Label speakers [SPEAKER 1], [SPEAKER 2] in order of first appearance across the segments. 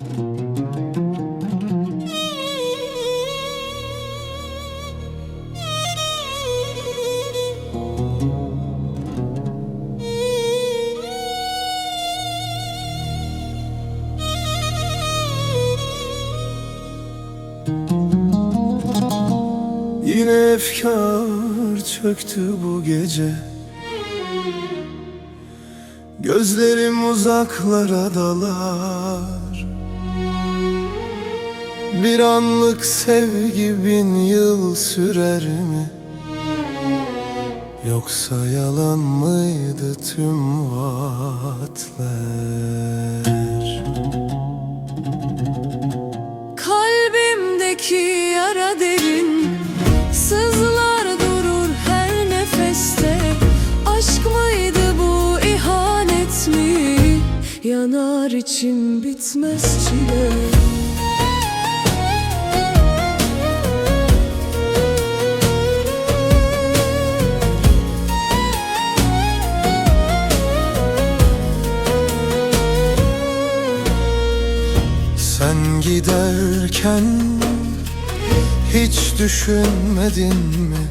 [SPEAKER 1] Yine efkar çöktü bu gece. Gözlerim uzaklara dalar Bir anlık sevgi bin yıl sürer mi? Yoksa yalan mıydı tüm vaatler?
[SPEAKER 2] Kalbimdeki yara derin Sızlar durur her nefeste Aşk mıydı bu ihanet mi Yanar içim bitmez çile
[SPEAKER 1] giderken hiç düşünmedin mi?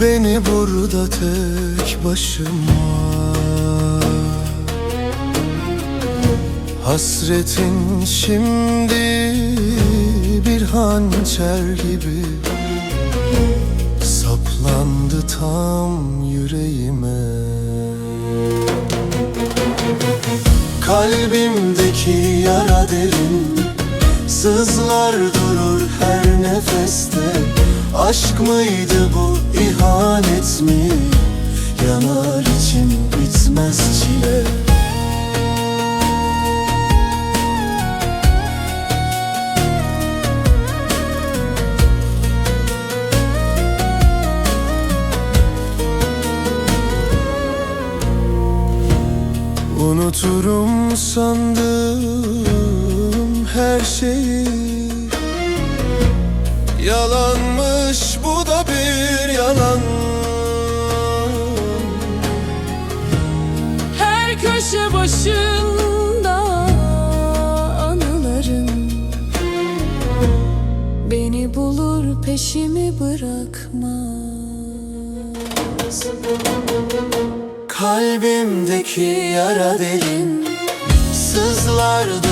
[SPEAKER 1] Beni burada tek başıma Hasretin şimdi bir hançer gibi Saplandı tam yüreğime Kalbimdeki yara derin Sızlar durur her nefeste. Aşk mıydı bu ihanet mi? Yanar içim bitmez çile. Unuturum sandım her şeyi. Yalanmış bu da bir yalan.
[SPEAKER 2] Her köşe başında anıların Beni bulur peşimi bırakmaz.
[SPEAKER 1] Kalbimdeki yara derin Sızlar durur her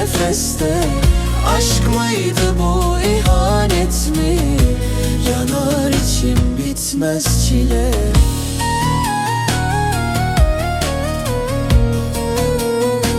[SPEAKER 1] nefeste Aşk mıydı bu ihanet mi? Yanar içim bitmez çile